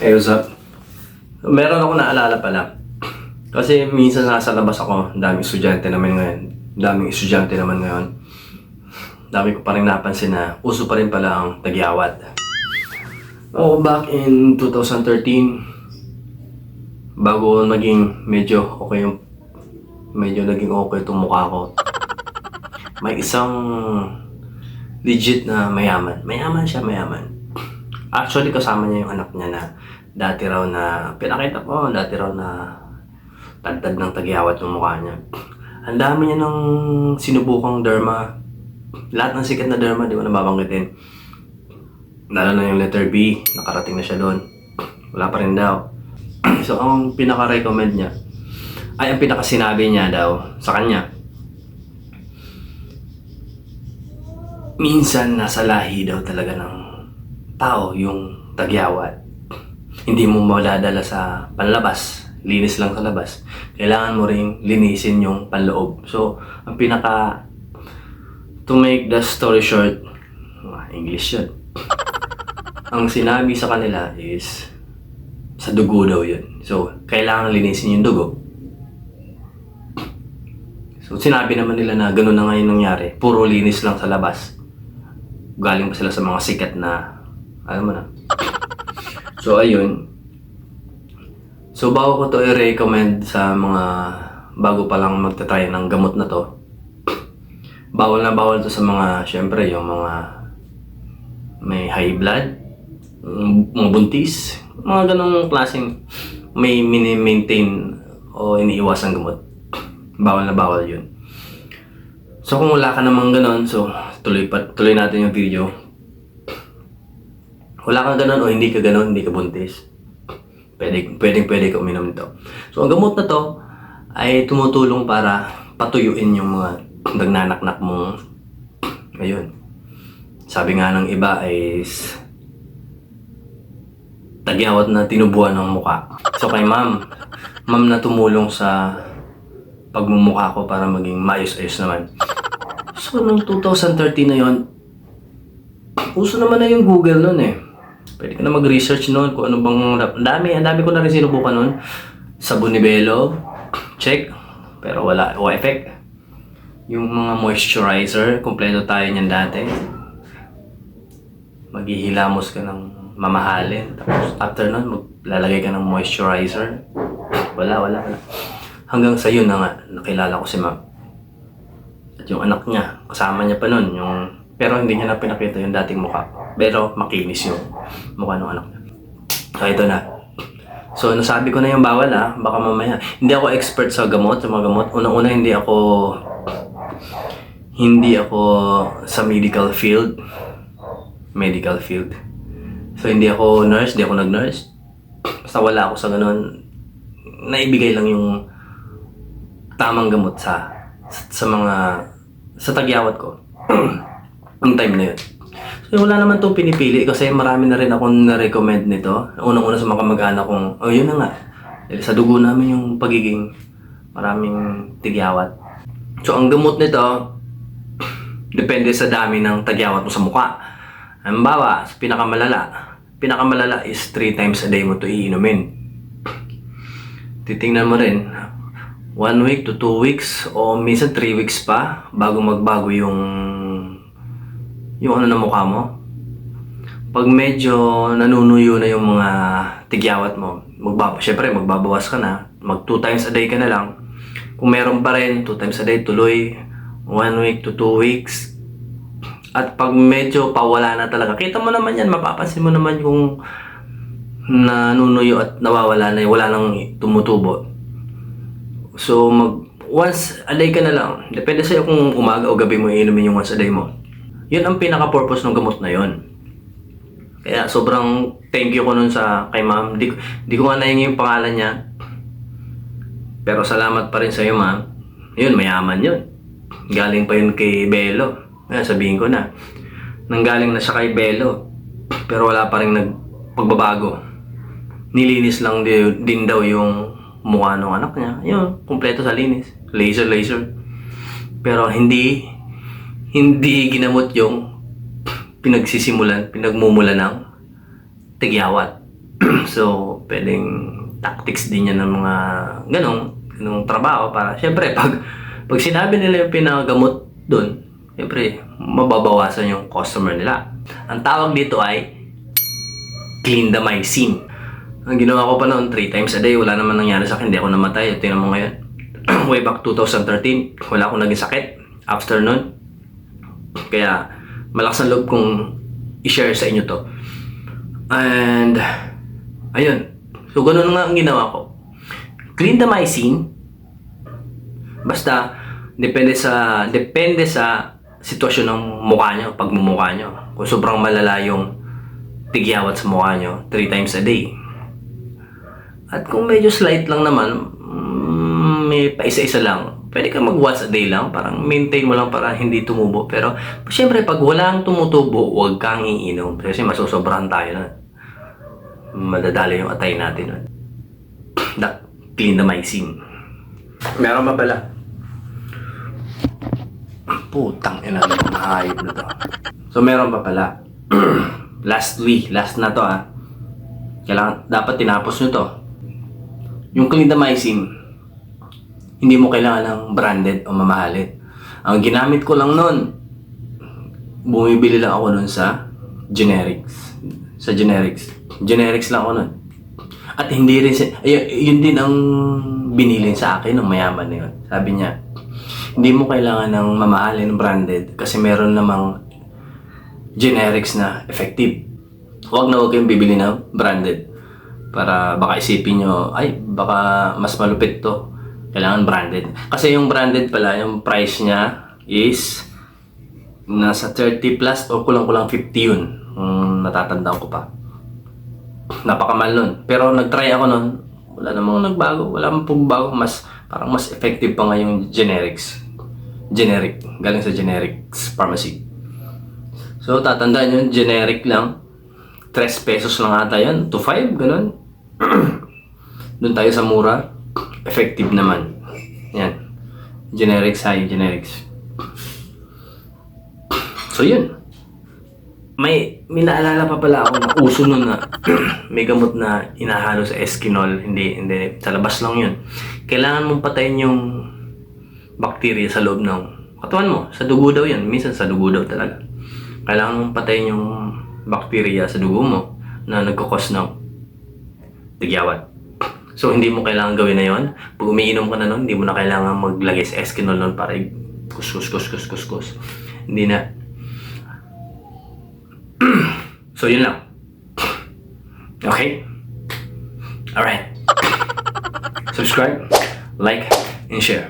Hey, what's up? Meron ako naalala pala. Kasi minsan nasa labas ako, daming estudyante naman ngayon. Daming estudyante naman ngayon. Dami ko pa rin napansin na uso pa rin pala ang tagyawat. Oh, back in 2013, bago maging medyo okay yung medyo naging okay itong mukha ko. May isang legit na mayaman. Mayaman siya, mayaman. Actually, kasama niya yung anak niya na dati raw na, pinakita ko, dati raw na tagtad ng tagyawat yung mukha niya. Ang dami niya ng sinubukang derma. Lahat ng sikat na derma, di ko na babanggitin. Lalo na yung letter B, nakarating na siya doon. Wala pa rin daw. so, ang pinaka-recommend niya, ay ang pinaka-sinabi niya daw sa kanya, minsan nasa lahi daw talaga ng tao yung tagyawat. Hindi mo maladala sa panlabas. Linis lang sa labas. Kailangan mo ring linisin yung panloob. So, ang pinaka to make the story short, English yun. ang sinabi sa kanila is sa dugo daw yun. So, kailangan linisin yung dugo. So, sinabi naman nila na gano'n na ngayon nangyari. Puro linis lang sa labas. Galing pa sila sa mga sikat na, alam mo na. So, ayun. So, bago ko to i-recommend sa mga bago pa lang magtatry ng gamot na to, bawal na bawal to sa mga, syempre, yung mga may high blood, mga buntis, mga ganong klaseng may mini-maintain o iniiwasan gamot. Bawal na bawal yun. So kung wala ka namang ganon, so tuloy, pa, tuloy natin yung video. Wala kang ganon o hindi ka ganon, hindi ka buntis. Pwede, pwede, pwede ka uminom nito. So ang gamot na to ay tumutulong para patuyuin yung mga nagnanaknak mong ayun. Sabi nga ng iba is tagyawat na tinubuan ng muka. So kay ma'am, ma'am na tumulong sa pagmumukha ko para maging maayos-ayos naman. So, nung 2013 na yon, uso naman na yung Google nun eh. Pwede ka na mag-research nun kung ano bang... Ang dami, ang dami ko na rin sinubukan nun. Sabon ni Bello, check. Pero wala, o effect. Yung mga moisturizer, kompleto tayo niyan dati. Maghihilamos ka ng mamahalin. Tapos after nun, maglalagay ka ng moisturizer. Wala, wala, wala. Hanggang sa yun na nga, nakilala ko si ma'am. At yung anak niya, kasama niya pa nun, yung... Pero hindi niya na pinakita yung dating mukha. Pero makinis yung mukha ng anak niya. So ito na. So nasabi ko na yung bawal ah, baka mamaya. Hindi ako expert sa gamot, sa mga gamot. Unang-una hindi ako... Hindi ako sa medical field. Medical field. So hindi ako nurse, hindi ako nag-nurse. Basta wala ako sa ganun. Naibigay lang yung tamang gamot sa, sa mga sa tagyawat ko. Ang time na yun. So wala naman itong pinipili kasi marami na rin akong na-recommend nito. Unang-una sa mga kamag-anak kong, oh yun na nga. Dahil sa dugo namin yung pagiging maraming tigyawat. So ang gamot nito, depende sa dami ng tagyawat mo sa mukha. Halimbawa, sa pinakamalala, pinakamalala is 3 times a day mo to iinumin. Titingnan mo rin, one week to two weeks o minsan three weeks pa bago magbago yung yung ano na mukha mo. Pag medyo nanunuyo na yung mga tigyawat mo, magbaba, syempre magbabawas ka na. Mag two times a day ka na lang. Kung meron pa rin, two times a day tuloy. One week to two weeks. At pag medyo pawala na talaga, kita mo naman yan, mapapansin mo naman yung nanunuyo at nawawala na, wala nang tumutubo. So, mag, once a day ka na lang. Depende sa'yo kung umaga o gabi mo iinumin yung once a day mo. Yun ang pinaka-purpose ng gamot na yon. Kaya sobrang thank you ko nun sa kay ma'am. Di, di ko nga nahingi yung pangalan niya. Pero salamat pa rin sa'yo ma'am. Yun, mayaman yun. Galing pa yun kay Belo. Kaya sabihin ko na. Nanggaling na siya kay Belo. Pero wala pa rin nagpagbabago. Nilinis lang di, din daw yung mukha ng anak niya. Yun, kumpleto sa linis. Laser, laser. Pero hindi, hindi ginamot yung pinagsisimulan, pinagmumula ng tigyawat. so, pwedeng tactics din yan ng mga ganong, ganong trabaho para, syempre, pag, pag sinabi nila yung pinagamot doon, syempre, mababawasan yung customer nila. Ang tawag dito ay clindamycin. Ang ginawa ko pa noon, 3 times a day, wala naman nangyari sa akin, hindi ako namatay. Tingnan mo ngayon. Way back 2013, wala akong naging sakit. After nun, kaya malakas ang loob kong i-share sa inyo to. And, ayun. So, ganun nga ang ginawa ko. Clindamycin, basta, depende sa, depende sa sitwasyon ng mukha nyo, pagmumukha nyo. Kung sobrang malala yung tigyawat sa mukha nyo, 3 times a day. At kung medyo slight lang naman, mm, may paisa-isa lang, pwede ka mag once a day lang, parang maintain mo lang para hindi tumubo. Pero, syempre, pag walang tumutubo, huwag kang iinom. Kasi masusobrahan tayo na. Madadali yung atay natin nun. Da, clindamycin. Meron ba pala? Putang ina na mga hayop na to. So, meron pa pala. Lastly, last na to ah. Kailangan, dapat tinapos nyo to. Yung clindamycin, hindi mo kailangan ng branded o mamahalin. Ang ginamit ko lang nun, bumibili lang ako nun sa generics. Sa generics. Generics lang ako nun. At hindi rin, si- ay, yun din ang binilin sa akin ng mayaman na yun. Sabi niya, hindi mo kailangan ng mamahalin branded kasi meron namang generics na effective. Huwag na huwag kayong bibili ng branded. Para baka isipin nyo, ay, baka mas malupit to. Kailangan branded. Kasi yung branded pala, yung price niya is nasa 30 plus o kulang-kulang 50 yun. Kung natatandaan ko pa. Napakamahal nun. Pero nag-try ako nun, wala namang nagbago. Wala namang pagbago. Mas, parang mas effective pa nga yung generics. Generic. Galing sa generics pharmacy. So, tatandaan yun, generic lang. 3 pesos lang ata yan. To 5, ganun. Doon tayo sa mura. Effective naman. Yan. Generics, high generics. So, yun. May, may naalala pa pala ako na uso nun na may gamot na inahalo sa Eskinol. Hindi, hindi. Sa labas lang yun. Kailangan mong patayin yung bacteria sa loob ng katawan mo. Sa dugo daw yan. Minsan sa dugo daw talaga. Kailangan mong patayin yung bacteria sa dugo mo na nagkakos ng tigyawat. So, hindi mo kailangan gawin na yon. Pag umiinom ka na nun, hindi mo na kailangan maglagay sa Eskinol nun para i- kus kus kus kus kus kus. Hindi na. so, yun lang. Okay? Alright. Subscribe, like, and share.